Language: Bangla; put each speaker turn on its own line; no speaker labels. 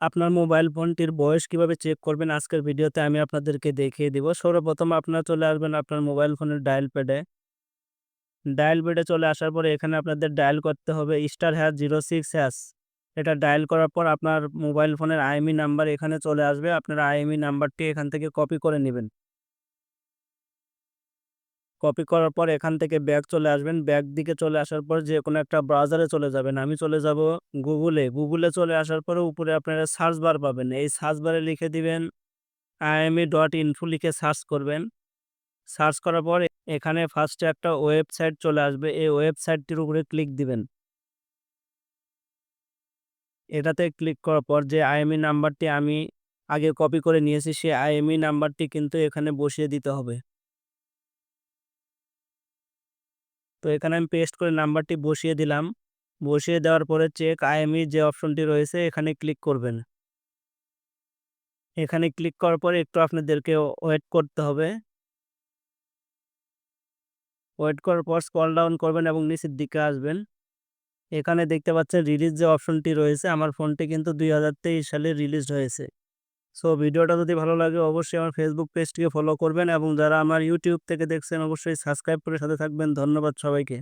আপনার মোবাইল ফোনটির বয়স কীভাবে চেক করবেন? আজকের ভিডিওতে আমি আপনাদেরকে দেখিয়ে দিব। সর্বপ্রথম আপনারা চলে আসবেন আপনার মোবাইল ফোনের ডায়াল প্যাডে ডায়াল প্যাডে চলে আসার পরে এখানে আপনাদের ডায়াল করতে হবে star hash zero six hash এটা ডায়াল করার পর আপনার মোবাইল ফোনের আইএমই নাম্বার এখানে চলে আসবে। আপনার আইএমই নাম্বারটি এখান থেকে কপি করে নেবেন। কপি করার পর এখান থেকে ব্যাক চলে আসবেন। ব্যাক দিকে চলে আসার পর যে কোনো একটা ব্রাউজারে চলে যাবেন। আমি চলে যাব গুগলে গুগলে চলে আসার পরে উপরে আপনারা সার্চ বার পাবেন। এই সার্চ বারে লিখে দিবেন আইএমই ডট ইনফো লিখে সার্চ করবেন। সার্চ করার পর এখানে ফার্স্টে একটা ওয়েবসাইট চলে আসবে। এই ওয়েবসাইটটির উপরে ক্লিক দিবেন। এটাতে ক্লিক করার পর যে আইএমই নাম্বারটি আমি আগে কপি করে নিয়েছি, সেই আইএমই নাম্বারটি কিন্তু এখানে বসিয়ে দিতে হবে। তো এখানে আমি পেস্ট করে নাম্বারটি বসিয়ে দিলাম। বসিয়ে দেওয়ার পরে চেক আইএমই যে অপশনটি রয়েছে, এখানে ক্লিক করবেন। এখানে ক্লিক করার পরে একটু আপনাদেরকে ওয়েট করতে হবে। ওয়েট করার পর স্কল ডাউন করবেন এবং নিচের দিকে আসবেন। এখানে দেখতে পাচ্ছেন রিলিজ যে অপশনটি রয়েছে, আমার ফোনটি কিন্তু দুই হাজার তেইশ সালে রিলিজ হয়েছে। সো ভিডিওটা যদি ভালো লাগে, অবশ্যই আমার ফেসবুক পেজটিকে ফলো করবেন এবং যারা আমার ইউটিউব থেকে দেখছেন, অবশ্যই সাবস্ক্রাইব করে সাথে থাকবেন। ধন্যবাদ সবাইকে।